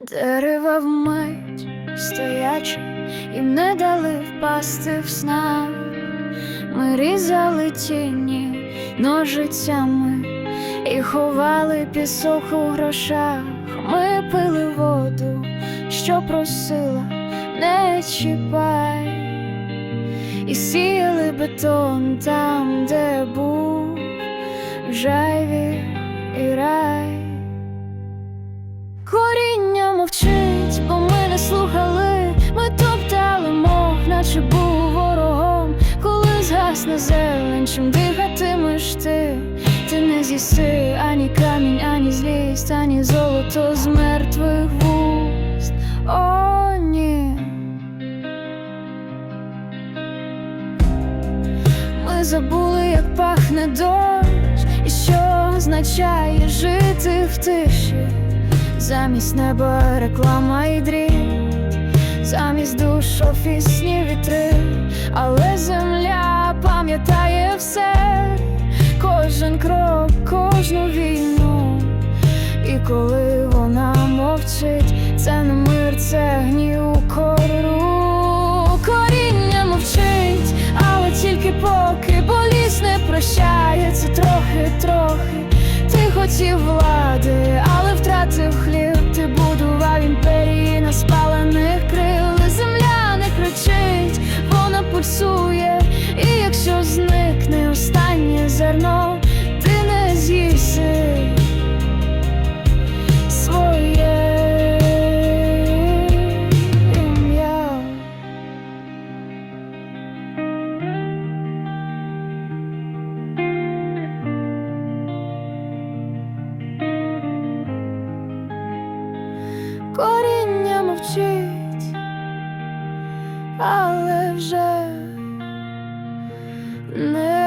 Дерева вмить стоячи, їм не дали впасти в снах. Ми різали тіні ножицями і ховали пісок у грошах. Ми пили воду, що просила, не чіпай, і сіяли бетон там, де був жайві і рай. Мовчить, бо ми не слухали, ми топтали мов, наче був ворогом, коли згасне зелень, чим дихатимеш ти, ти не з'їси ані камінь, ані злість, ані золото з мертвих вуст. О, ні. Ми забули, як пахне дощ, і що означає жити в тиші. Замість неба реклама і дріб, замість душ офісні вітри, але земля пам'ятає все, кожен крок, кожну війну. І коли вона мовчить, це не мир, це гнів Ти влади, але втратив хліб. Ти будував імперії на спалених крил. Земля не кричить, вона пульсує. І якщо зникне останнє зерно, Коріння мовчить, але вже не